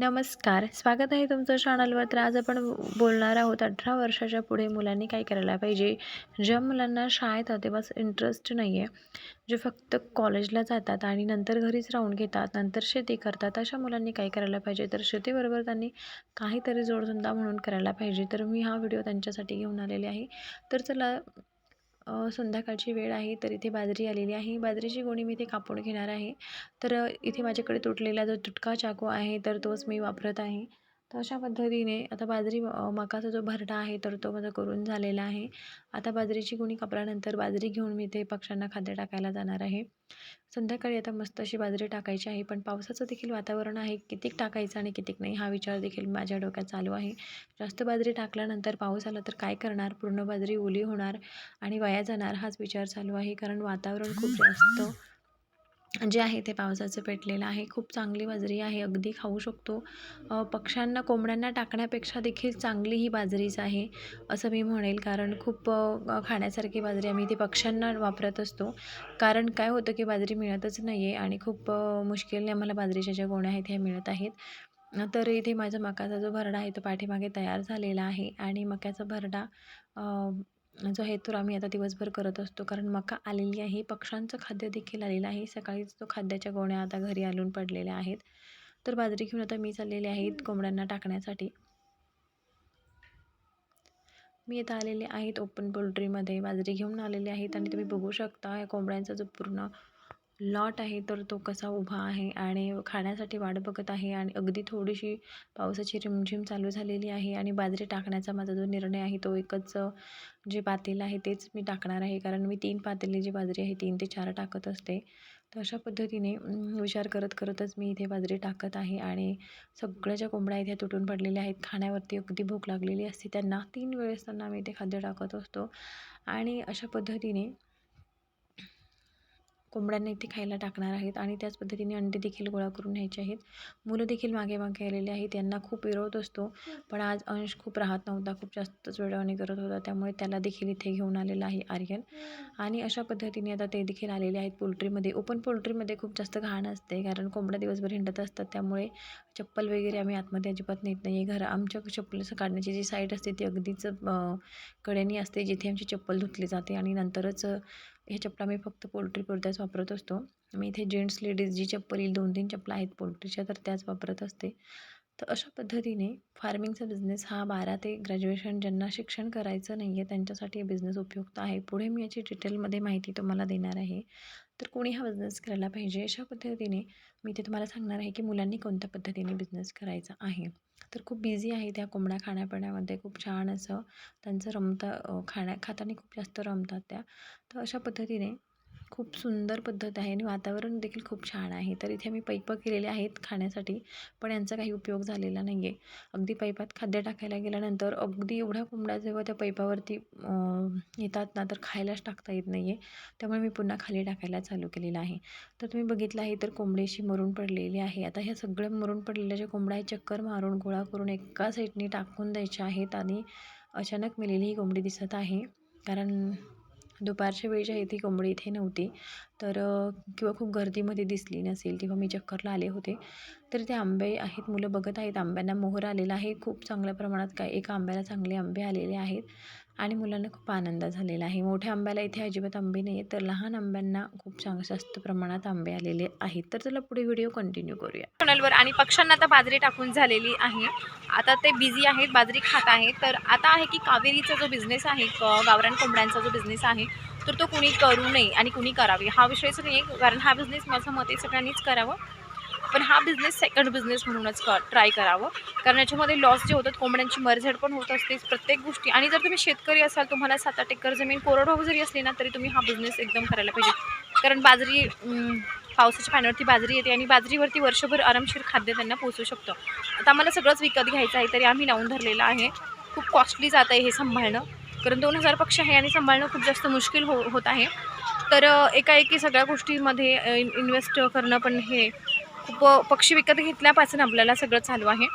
नमस्कार. स्वागत आहे तुमचं चॅनलवर तर आज आपण बोलणार आहोत अठरा वर्षाच्या पुढे मुलांनी काय करायला पाहिजे? ज्या मुलांना शाळेत तेव्हाच इंटरेस्ट नाही आहे जे फक्त कॉलेजला जातात आणि नंतर घरीच राहून घेतात नंतर शेती करतात अशा मुलांनी काय करायला पाहिजे? तर शेतीबरोबर त्यांनी काहीतरी जोडधंदा म्हणून करायला पाहिजे. तर मी हा व्हिडिओ त्यांच्यासाठी घेऊन आलेले आहे. तर चला संध्याकाळची वेळ आहे तर इथे बाजरी आलेली आहे. बाजरीची गोणी मी इथे कापून घेणार आहे. तर इथे माझ्याकडे तुटलेला जो तुटका चाकू आहे तर तोच मी वापरत आहे. तर अशा पद्धतीने आता बाजरी मकाचा जो भरडा आहे तर तो माझा करून झालेला आहे. आता बाजरीची गुणी कापल्यानंतर बाजरी घेऊन मी ते पक्ष्यांना खाद्य टाकायला जाणार आहे. संध्याकाळी आता मस्त अशी बाजरी टाकायची आहे पण पावसाचं देखील वातावरण आहे. कितीक टाकायचं आणि कितीक नाही हा विचार देखील माझ्या डोक्यात चालू आहे. जास्त बाजरी टाकल्यानंतर पाऊस आला तर काय करणार? पूर्ण बाजरी ओली होणार आणि वाया जाणार हाच विचार चालू आहे. कारण वातावरण खूप जास्त जे आहे ते पावसाचं पेटलेलं आहे. खूप चांगली बाजरी आहे. अगदी खाऊ शकतो. पक्ष्यांना कोंबड्यांना टाकण्यापेक्षा देखील चांगली ही बाजरीच आहे असं मी म्हणेल. कारण खूप खाण्यासारखी बाजरी आम्ही ती पक्ष्यांना वापरत असतो. कारण काय होतं की बाजरी मिळतच नाही आहे आणि खूप मुश्किलने आम्हाला बाजरीच्या ज्या गोण्या आहेत ह्या मिळत आहेत. तर इथे माझा मकाचा जो भरडा आहे तो पाठीमागे तयार झालेला आहे. आणि मक्याचा भरडा जो आहे तो आम्ही आता दिवसभर करत असतो. कारण मका आलेली आहे. पक्ष्यांचं खाद्य देखील आलेलं आहे. सकाळीच तो खाद्याच्या गोण्या आता घरी आणून पडलेल्या आहेत. तर बाजरी घेऊन आता मी चाललेले आहेत कोंबड्यांना टाकण्यासाठी. मी आता आलेले आहेत ओपन पोल्ट्रीमध्ये बाजरी घेऊन आलेले आहेत आणि तुम्ही बघू शकता या कोंबड्यांचा जो पूर्ण लॉट आहे तर तो कसा उभा आहे आणि खाण्यासाठी वाट बघत आहे आणि अगदी थोडीशी पावसाची रिमझिम चालू झालेली आहे आणि बाजरी टाकण्याचा माझा जो निर्णय आहे तो एकच जे पातेलं आहे तेच मी टाकणार आहे. कारण मी तीन पातेली जी बाजरी आहे तीन ते चार टाकत असते. तर अशा पद्धतीने विचार करत करतच मी इथे बाजरी टाकत आहे. आणि सगळ्या ज्या कोंबड्या इथे तुटून पडलेल्या आहेत खाण्यावरती अगदी भूक लागलेली असते. त्यांना तीन वेळेस त्यांना मी ते खाद्य टाकत असतो. आणि अशा पद्धतीने कोंबड्यांना इथे खायला टाकणार आहेत आणि त्याच पद्धतीने अंडे देखील गोळा करून न्यायचे आहेत. मुलं देखील मागे मागे आलेले आहेत. त्यांना खूप विरोध असतो. पण आज अंश खूप राहत नव्हता. खूप जास्तच वेळाने करत होता. त्यामुळे त्याला देखील इथे घेऊन आलेला आहे आर्यन. आणि अशा पद्धतीने आता ते देखील आलेले आहेत पोल्ट्रीमध्ये. ओपन पोल्ट्रीमध्ये खूप जास्त घाण असते. कारण कोंबड्या दिवसभर हिंडत असतात. त्यामुळे चप्पल वगैरे आम्ही आतमध्ये अजिबात नेत नाही. घर आमच्या चप्पल काढण्याची जी साईट असते ती अगदीच कड्यानी असते. जिथे आमची चप्पल धुतली जाते आणि नंतरच ह्या चपला मी फक्त पोल्ट्रीपुरत्याच वापरत असतो. मी इथे जेंट्स लेडीज जी चप्पल येईल दोन तीन चपला आहेत पोल्ट्रीच्या तर त्याच वापरत असते. तर अशा पद्धतीने फार्मिंगचा बिझनेस हा बारा ते ग्रॅज्युएशन ज्यांना शिक्षण करायचं नाही आहे त्यांच्यासाठी बिझनेस उपयुक्त आहे. पुढे मी याची डिटेलमध्ये माहिती तुम्हाला देणार आहे. तर कोणी हा बिझनेस करायला पाहिजे? अशा पद्धतीने मी ते तुम्हाला सांगणार आहे की मुलांनी कोणत्या पद्धतीने बिझनेस करायचा आहे? तर खूप बिझी आहे त्या कोंबड्या खाण्यापिण्यामध्ये. खूप छान असं त्यांचं रमतं खाण्या खाताना खूप जास्त रमतात त्या. तर अशा पद्धतीने खूप सुंदर पद्धत आहे आणि वातावरण देखील खूप छान आहे. तर इथे मी पैपं केलेले आहेत खाण्यासाठी पण यांचा काही उपयोग झालेला नाही आहे अगदी पैपात खाद्य टाकायला गेल्यानंतर अगदी एवढ्या कोंबड्या जेव्हा त्या पैपावरती येतात ना तर खायलाच टाकता येत नाही आहे त्यामुळे मी पुन्हा खाली टाकायला चालू केलेलं आहे. तर तुम्ही बघितलं आहे तर कोंबडीशी मरून पडलेली आहे. आता ह्या सगळ्या मरून पडलेल्या ज्या कोंबड्या आहेत चक्कर मारून गोळा करून एका साईडने टाकून द्यायच्या आहेत आणि अचानक मेलेली ही कोंबडी दिसत आहे. कारण दुपारच्या वेळी जी आहे ती कोंबडी इथे नव्हती. तर किंवा खूप गर्दीमध्ये दिसली नसेल तेव्हा मी चक्करला आले होते. तर ते आंबे आहेत मुलं बघत आहेत. आंब्यांना मोहर आलेला आहे. खूप चांगल्या प्रमाणात काय एका आंब्याला चांगले आंबे आलेले आहेत आणि मुलांना खूप आनंद झालेला आहे. मोठ्या आंब्याला इथे अजिबात आंबे नाही आहेत तर लहान आंब्यांना खूप चांग जास्त प्रमाणात आंबे आलेले आहेत. तर चला पुढे व्हिडिओ कंटिन्यू करूया. चॅनलवर आणि पक्ष्यांना आता बाजरी टाकून झालेली आहे. आता ते बिझी आहेत बाजरी खात आहेत. तर आता आहे की कावेरीचा जो बिझनेस आहे गावरान कोंबड्यांचा जो बिझनेस आहे तर तो कुणी करू नये आणि कुणी करावी. हा विषयच नाही आहे कारण हा बिझनेस माझं मत आहे सगळ्यांनीच करावं. पण हा बिझनेस सेकंड बिझनेस म्हणूनच क ट्राय करावं. कारण याच्यामध्ये लॉस जे होतात कोंबड्यांची मरझड पण होत असते प्रत्येक गोष्टी. आणि जर तुम्ही शेतकरी असाल तुम्हाला सात आठ एकर जमीन कोरडवाहू जरी असली ना तरी तुम्ही हा बिझनेस एकदम करायला पाहिजे. कारण बाजरी पावसाच्या पाण्यावरती बाजरी येते आणि बाजरीवरती वर्षभर आरामशीर खाद्य त्यांना पोचू शकतं. आता आम्हाला सगळंच विकत घ्यायचं आहे तरी आम्ही लावून धरलेलं आहे. खूप कॉस्टली जात आहे हे सांभाळणं. कारण दोन हजार पक्ष आहे आणि सांभाळणं खूप जास्त मुश्किल हो होत आहे. तर एकाएकी सगळ्या गोष्टीमध्ये इन इन्व्हेस्ट करणं पण हे खूप पक्षी विकत घेतल्यापासून आपल्याला सगळं चालू आहे.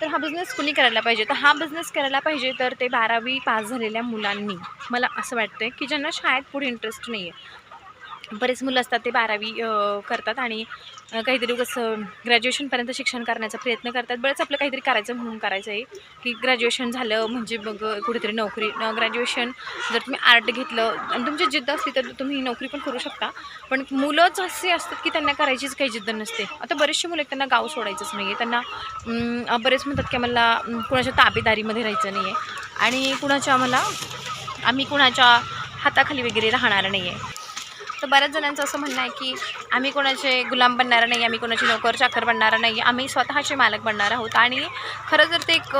तर हा बिझनेस कुणी करायला पाहिजे? तर हा बिझनेस करायला पाहिजे तर ते बारावी पास झालेल्या मुलांनी. मला असं वाटतं की ज्यांना शाळेत पुढे इंटरेस्ट नाही आहे बरेच मुलं असतात ते बारावी करतात आणि काहीतरी कसं ग्रॅज्युएशनपर्यंत शिक्षण करण्याचा प्रयत्न करतात. बरंच आपलं काहीतरी करायचं म्हणून करायचं आहे की ग्रॅज्युएशन झालं म्हणजे मग कुठेतरी नोकरी ग्रॅज्युएशन जर तुम्ही आर्ट घेतलं आणि तुमची जिद्द असली तर तुम्ही नोकरी पण करू शकता. पण मुलंच असे असतात की त्यांना करायचीच काही जिद्द नसते. आता बरेचसे मुलं त्यांना गाव सोडायचंच नाही आहे त्यांना बरेच म्हणतात की आम्हाला कुणाच्या ताबेदारीमध्ये राहायचं नाही आहे आणि कुणाच्या आम्हाला आम्ही कुणाच्या हाताखाली वगैरे राहणार नाही आहे तर बऱ्याच जणांचं असं म्हणणं आहे की आम्ही कोणाचे गुलाम बनणार नाही आम्ही कोणाची नोकर चाकर बनणार नाही आम्ही स्वतःचे मालक बनणार आहोत. आणि खरं तर ते एक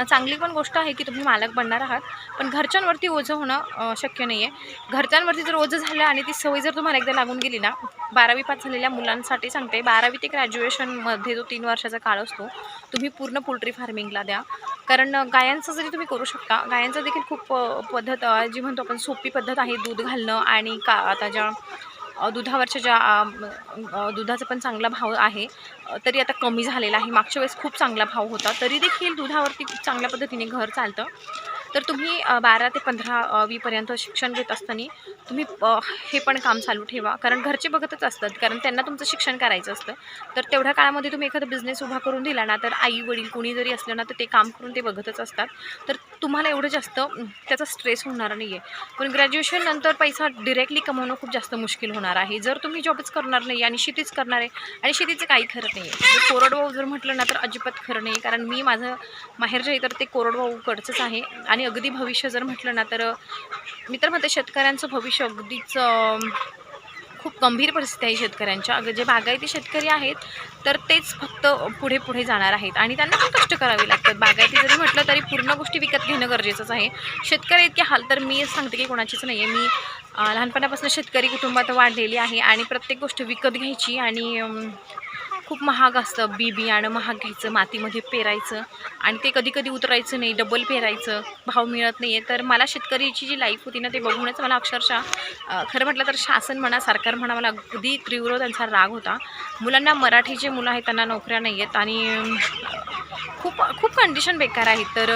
चांगली पण गोष्ट आहे की तुम्ही मालक बनणार आहात पण घरच्यांवरती ओझं होणं शक्य नाही आहे घरच्यांवरती जर ओझं झालं आणि ती सवय जर तुम्हाला एकदा लागून गेली ना बारावी पास झालेल्या मुलांसाठी सांगते बारावी ते ग्रॅज्युएशनमध्ये जो तीन वर्षाचा काळ असतो तुम्ही पूर्ण पोल्ट्री फार्मिंगला द्या. कारण गायांचं जरी तुम्ही करू शकता गायांचं देखील खूप पद्धत जी म्हणतो आपण सोपी पद्धत आहे दूध घालणं आणि का आता ज्या दुधावरच्या ज्या दुधाचा पण चांगला भाव आहे. तरी आता कमी झालेला आहे. मागच्या वेळेस खूप चांगला भाव होता. तरी देखील दुधावरती खूप चांगल्या पद्धतीने घर चालतं. तर तुम्ही बारा ते पंधरा वीपर्यंत शिक्षण घेत असताना तुम्ही हे पण काम चालू ठेवा. कारण घरचे बघतच असतात. कारण त्यांना तुमचं शिक्षण करायचं असतं. तर तेवढ्या काळामध्ये तुम्ही एखादा बिझनेस उभा करून दिला ना तर आई वडील कोणी जरी असलं ना तर ते काम करून ते बघतच असतात. तर तुम्हाला एवढं जास्त त्याचा स्ट्रेस होणार नाही आहे पण ग्रॅज्युएशन नंतर पैसा डिरेक्टली कमवणं खूप जास्त मुश्किल होणार आहे. जर तुम्ही जॉबच करणार नाही आणि शेतीच करणार आहे आणि शेतीचं काही खरं नाही आहे जर कोरडवाहू जर म्हटलं ना तर अजिबात खरं नाही कारण मी माझं माहेर जे आहे तर ते कोरडवाहूकडचंच आहे. आणि अगदी भविष्य जर म्हटलं ना तर मी तर म्हणते शेतकऱ्यांचं भविष्य अगदीच खूप गंभीर परिस्थिती आहे शेतकऱ्यांच्या. जे बागायती शेतकरी आहेत तर तेच फक्त पुढे पुढे जाणार आहेत. आणि त्यांना पण कष्ट करावे लागतात. बागायती जरी म्हटलं तरी पूर्ण गोष्टी विकत घेणं गरजेचंच आहे. शेतकरी इतके हाल तर मी सांगते की कोणाचीच नाही आहे मी लहानपणापासून शेतकरी कुटुंबात वाढलेली आहे आणि प्रत्येक गोष्ट विकत घ्यायची आणि खूप महाग असतं. बी बियाणं महाग घ्यायचं मातीमध्ये पेरायचं. आणि ते कधी कधी उतरायचं नाही डबल पेरायचं. भाव मिळत नाही आहे तर मला शेतकरीची जी लाईफ होती ना ते बघूनच मला अक्षरशः खरं म्हटलं तर शासन म्हणा सरकार म्हणा मला अगदी तीव्र त्यांचा राग होता. मुलांना मराठी जे मुलं आहेत त्यांना नोकऱ्या नाही आहेत. आणि खूप खूप कंडिशन बेकार आहेत. तर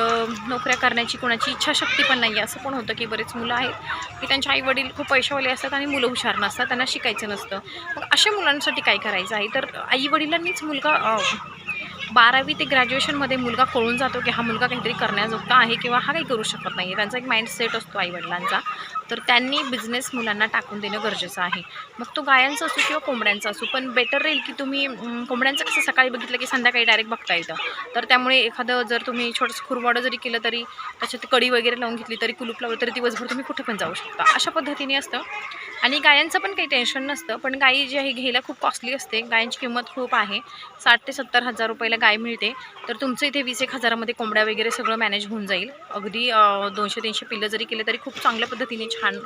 नोकऱ्या करण्याची कोणाची इच्छाशक्ती पण नाही आहे असं पण होतं की बरेच मुलं आहेत की त्यांचे आई वडील खूप पैशावाले असतात आणि मुलं हुशार नसतात. त्यांना शिकायचं नसतं. मग अशा मुलांसाठी काय करायचं आहे? तर आई वडिलांनीच मुलगा अं, बारावी ते ग्रॅज्युएशनमध्ये मुलगा कळून जातो की हा मुलगा काहीतरी करण्याजोगता आहे किंवा हा काही करू शकत नाही. त्यांचा एक माइंडसेट असतो आईवडिलांचा. तर त्यांनी बिझनेस मुलांना टाकून देणं गरजेचं आहे. मग तो गायांचा असो किंवा कोंबड्यांचा असो पण बेटर राहील की तुम्ही कोंबड्यांचं कसं सकाळी बघितलं की संध्याकाळी डायरेक्ट बघता येतं. तर त्यामुळे एखादं जर तुम्ही छोटंसं खुरवाडं जरी केलं तरी त्याच्यात कडी वगैरे लावून घेतली तरी कुलूप लावलं तरी दिवसभर तुम्ही कुठे पण जाऊ शकता. अशा पद्धतीने असतं. आणि गायांचं पण काही टेन्शन नसतं पण गाई जी आहे घ्यायला खूप कॉस्टली असते. गायांची किंमत खूप आहे. साठ ते सत्तर हजार रुपयाला गाय मिळते तर तुमचं इथे वीस एक हजारामध्ये कोंबड्या वगैरे सगळं मॅनेज होऊन जाईल. अगदी दोनशे तीनशे पिल्लं जरी केले तरी खूप चांगल्या पद्धतीने छान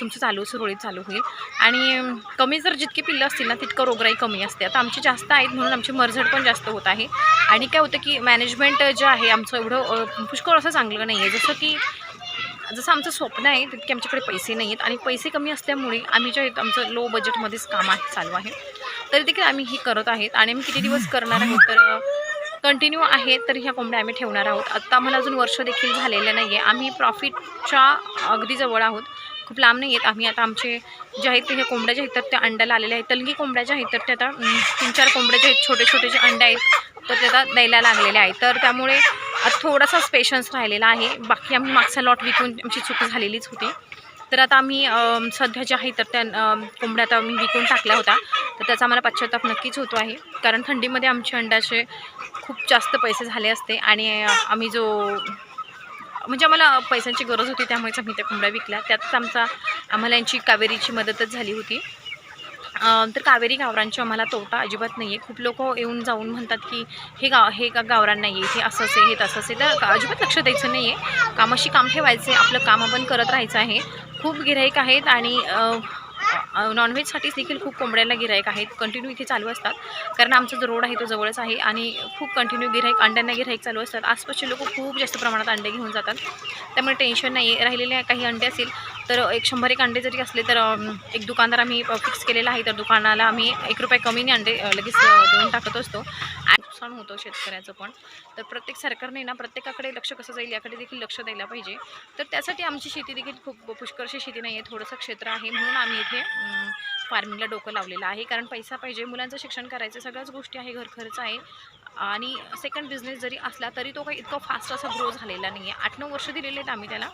तुमचं चालू सुरळीत चालू होईल. आणि कमी जर जितकी पिल्लं असतील ना तितकं रोगराई कमी असते. आता आमची जास्त आहेत म्हणून आमची मरझड पण जास्त होत आहे. आणि काय होतं की मॅनेजमेंट जे आहे आमचं एवढं पुष्कळ असं चांगलं नाही आहे जसं की जसं आमचं स्वप्न आहे तितके आमच्याकडे पैसे नाही आहेत आणि पैसे कमी असल्यामुळे आम्ही जे आमचं लो बजेटमध्येच काम आहे चालू आहे. तरी देखील आम्ही हे करत आहेत आणि आम्ही किती दिवस करणार आहोत तर कंटिन्यू आहे तर ह्या कोंबड्या आम्ही ठेवणार आहोत. आत्ता आम्हाला अजून वर्ष देखील झालेलं नाही आहे आम्ही प्रॉफिटच्या अगदी जवळ आहोत. खूप लांब नाही आहेत आम्ही आता आमचे जे आहेत ते ह्या कोंबड्या ज्या आहेत तर त्या अंड्याला आलेल्या आहेत. तलगी कोंबड्या ज्या आहेत तर त्या आता तीन चार कोंबड्या ज्या आहेत छोटे छोटे जे अंडे आहेत तर ते आता द्यायला लागलेले आहेत. तर त्यामुळे थोडासा थोडासाच पेशन्स राहिलेला आहे. बाकी आम्ही मागचा लॉट विकून आमची चूक झालेलीच होती. तर आता आम्ही सध्या ज्या आहे तर त्या कोंबड्या आता आम्ही विकून टाकल्या होत्या. तर त्याचा आम्हाला पश्चाताप नक्कीच होतो आहे. कारण थंडीमध्ये आमचे अंड्याचे खूप जास्त पैसे झाले असते आणि आम्ही जो म्हणजे आम्हाला पैशांची गरज होती त्यामुळेच आम्ही त्या कोंबड्या विकल्या. त्यातच आमचा आम्हाला यांची कावेरीची मदतच झाली होती. तर कावेरी गावरांची आम्हाला तोटा अजिबात नाही आहे खूप लोक येऊन जाऊन म्हणतात की हे गाव हे का गावरान नाही आहे हे असंच आहे हे तसंच आहे तर अजिबात लक्ष द्यायचं नाही आहे कामाशी काम ठेवायचं आहे आपलं काम आपण करत राहायचं आहे. खूप गिराईक आहेत आणि नॉनव्हेजसाठीच देखील खूप कोंबड्याला गिरायक आहेत. कंटिन्यू इथे चालू असतात. कारण आमचा जो रोड आहे तो जवळच आहे आणि खूप कंटिन्यू गिरायक अंड्यांना गिरायक चालू असतात. आसपासचे लोक खूप जास्त प्रमाणात अंडे घेऊन जातात. त्यामुळे टेन्शन नाही आहे राहिलेले काही अंडे असतील तर एक शंभर एक अंडे जरी असले तर एक दुकानदार आम्ही फिक्स केलेला आहे. तर दुकानाला आम्ही एक रुपये कमीने अंडे लगेच देऊन टाकत असतो. आणि नुकसान होतं शेतकऱ्याचं पण. तर प्रत्येक सरकारने ना प्रत्येकाकडे लक्ष कसं जाईल याकडे देखील लक्ष द्यायला पाहिजे. तर त्यासाठी आमची शेती देखील खूप पुष्कळशी शेती नाही आहे थोडंसं क्षेत्र आहे म्हणून आम्ही इथे फार्मिंगला डोकं लावलेलं आहे. कारण पैसा पाहिजे मुलांचं शिक्षण करायचं सगळ्याच गोष्टी आहे घर खर्च आहे. आणि सेकंड बिझनेस जरी असला तरी तो काही इतका फास्ट असा ग्रो झालेला नाही आहे आठ नऊ वर्ष दिलेले आहेत आम्ही त्याला.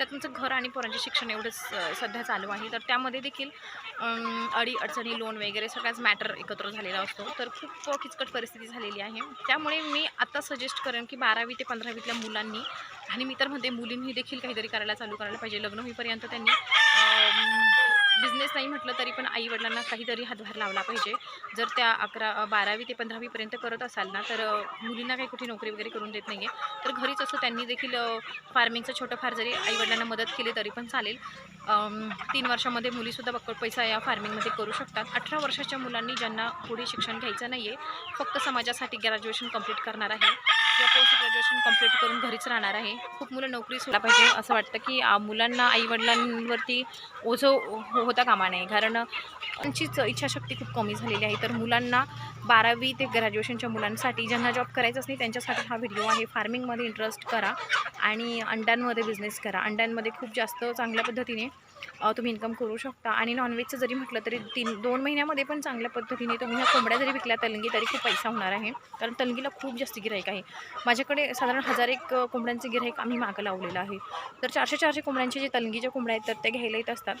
त्यात तुमचं घर आणि पोरांचे शिक्षण एवढंच सध्या चालू आहे. तर त्यामध्ये देखील अडी अडचणी लोन वगैरे सगळ्याच मॅटर एकत्र झालेला असतो. तर खूप किचकट परिस्थिती झालेली आहे. त्यामुळे मी आता सजेस्ट करेन की बारावी ते पंधरावीतल्या मुलांनी आणि मी तर म्हणते मुलींनी देखील काहीतरी करायला चालू करायला पाहिजे. लग्न होईपर्यंत त्यांनी बिझनेस नाही म्हटलं तरी पण आईवडिलांना काहीतरी हातभार लावला पाहिजे. जर त्या अकरा बारावी ते पंधरावीपर्यंत करत असाल ना तर मुलींना काही कुठे नोकरी वगैरे करून देत नाही आहे तर घरीच असं त्यांनी देखील फार्मिंगचं छोटं फार जरी आईवडिलांना मदत केली तरी पण चालेल. तीन वर्षामध्ये मुलीसुद्धा बक्कड पैसा या फार्मिंगमध्ये करू शकतात. अठरा वर्षाच्या मुलांनी ज्यांना पुढे शिक्षण घ्यायचं नाही आहे फक्त समाजासाठी ग्रॅज्युएशन कंप्लीट करणार आहे. किंवा पोस्ट ग्रॅज्युएशन कंप्लीट करून घरीच राहणार आहे. खूप मुलं नोकरी सुद्धा पाहिजे. असं वाटतं की मुलांना आईवडिलांवरती ओझं हो- होता कामा नये. कारण त्यांचीच इच्छाशक्ती खूप कमी झालेली आहे. तर मुलांना बारावी ते ग्रॅज्युएशनच्या मुलांसाठी ज्यांना जॉब करायचाच नाही त्यांच्यासाठी हा व्हिडिओ आहे. फार्मिंगमध्ये इंटरेस्ट करा आणि अंड्यांमध्ये बिझनेस करा. अंड्यांमध्ये खूप जास्त चांगल्या पद्धतीने तुम्ही इन्कम करू शकता. आणि नॉनव्हेजचं जरी म्हटलं तरी तीन दोन महिन्यामध्ये पण चांगल्या पद्धतीने तुम्ही ह्या कोंबड्या जरी विकल्या तलंगी तरी खूप पैसा होणार आहे. कारण तलंगीला खूप जास्त गिराईक आहे. माझ्याकडे साधारण हजार एक कोंबड्यांचे गिराईक आम्ही मागं लावलेलं आहे. तर चारशे चारशे कोंबड्यांचे जे तलंगीच्या कोंबड्या आहेत तर ते घ्यायला येत असतात.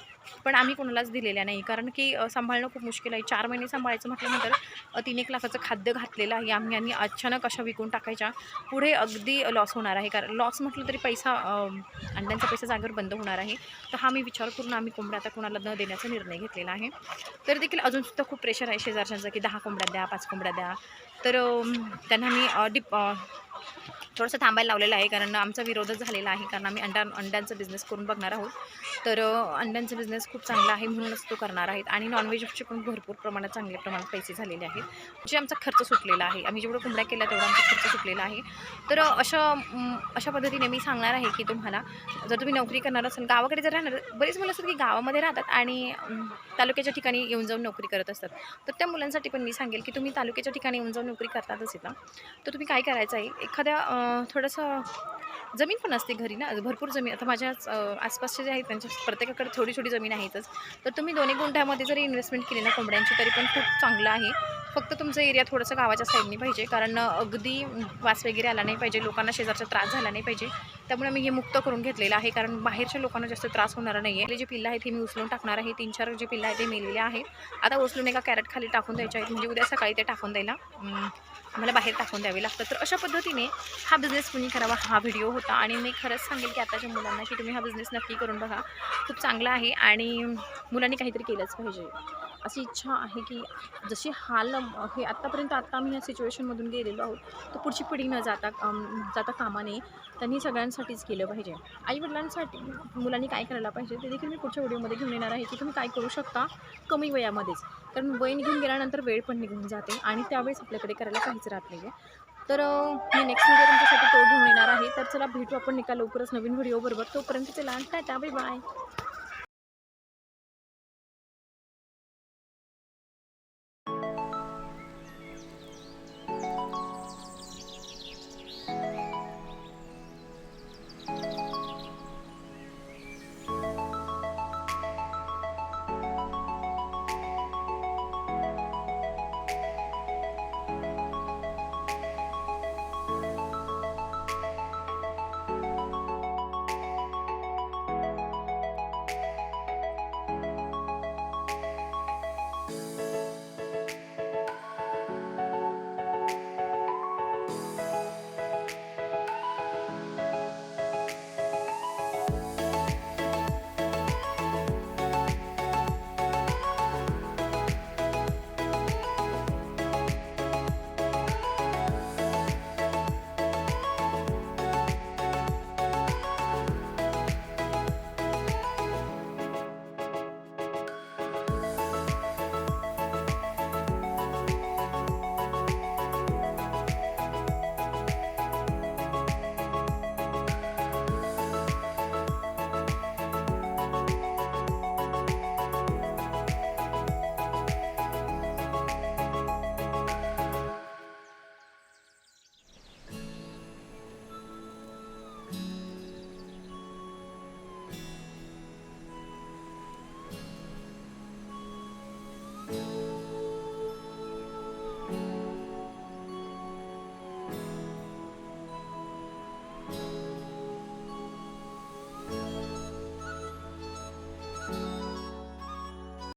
पण आम्ही मी कोणालाच दिलेल्या नाही. कारण की सांभाळणं खूप मुश्किल आहे. चार महिने सांभाळायचं म्हटल्यानंतर तीन एक लाखाचं खाद्य घातलेलं आहे. आम्ही आणि अचानक अशा विकून टाकायच्या. पुढे अगदी लॉस होणार आहे. कारण लॉस म्हटलं तरी पैसा अंड्यांचा पैसा जागेवर बंद होणार आहे. तर हा मी विचार करून आम्ही कोंबड्या आता कोणाला न देण्याचा निर्णय घेतलेला आहे. तर देखील अजूनसुद्धा खूप प्रेशर आहे शेजारच्यांचं की दहा कोंबड्या द्या पाच कोंबड्या द्या. तर त्यांना मी डिप थोडंसं थांबायला लावलेलं आहे. कारण आमचा विरोधच झालेला आहे. कारण आम्ही अंडा अंड्यांचा बिझनेस करून बघणार आहोत. तर अंड्यांचा बिझनेस खूप चांगला आहे म्हणूनच तो करणार आहेत. आणि नॉनव्हेजचे पण भरपूर प्रमाणात चांगल्या प्रमाणात पैसे झालेले आहेत. जे आमचा खर्च सुटलेला आहे. आम्ही जेवढं कुंबड्या केल्या तेवढा आमचा खर्च सुटलेला आहे. तर अशा अशा पद्धतीने मी सांगणार आहे की तुम्हाला जर तुम्ही नोकरी करणार असाल गावाकडे जर राहणार बरेच मुलं असतात की गावामध्ये राहतात आणि तालुक्याच्या ठिकाणी येऊन जाऊन नोकरी करत असतात. तर त्या मुलांसाठी पण मी सांगेल की तुम्ही तालुक्याच्या ठिकाणी येऊन जाऊन नोकरी करतातच येतं तर तुम्ही काय करायचं आहे? एखाद्या थोडंसं जमीन पण असते घरी ना भरपूर जमीन. आता माझ्या आसपासचे जे आहेत त्यांच्या प्रत्येकाकडे थोडी छोटी जमीन आहेतच. तर तुम्ही दोन्ही गुंठ्यामध्ये जरी इन्व्हेस्टमेंट केली ना कोंबड्यांची तरी पण खूप चांगलं आहे. फक्त तुमचा एरिया थोडंसं गावाच्या साईडनी पाहिजे. कारण अगदी वास वगैरे आला नाही पाहिजे. लोकांना शेजारचा त्रास झाला नाही पाहिजे. त्यामुळे मी हे मुक्त करून घेतलेलं आहे कारण बाहेरच्या लोकांना जास्त त्रास होणार नाही आहे जे पिल्लं आहेत हे मी उचलून टाकणार आहे तीन चार जे पिल्लं आहेत ते मेलेले आहेत. आता उचलून एका कॅरेट खाली टाकून द्यायचे आहेत म्हणजे उद्या सकाळी ते टाकून द्यायला मला बाहेर टाकून द्यावे लागतं. तर अशा पद्धतीने हा बिझनेस कुणी करावा हा व्हिडिओ होता. आणि मी खरंच सांगेल की आताच्या मुलांना की तुम्ही हा बिझनेस नक्की करून बघा. खूप चांगला आहे आणि मुलांनी काहीतरी केलंच पाहिजे. अशी इच्छा आहे की जशी हाल हे आत्तापर्यंत आत्ता आम्ही या सिच्युएशनमधून गेलेलो आहोत तर पुढची पिढी न जाता जाता कामा नये त्यांनी सगळ्यांसाठीच केलं पाहिजे. आईवडिलांसाठी मुलांनी काय करायला पाहिजे ते देखील मी पुढच्या व्हिडिओमध्ये घेऊन येणार आहे की तुम्ही काय करू शकता कमी वयामध्येच. कारण वय निघून गेल्यानंतर वेळ पण निघून जाते आणि त्यावेळेस आपल्याकडे करायला काहीच राहत नाही आहे तर मी नेक्स्ट व्हिडिओ तुमच्यासाठी तो घेऊन येणार आहे. तर चला भेटू आपण निकाल लवकरच नवीन व्हिडिओबरोबर तोपर्यंत चला टाटा बाय बाय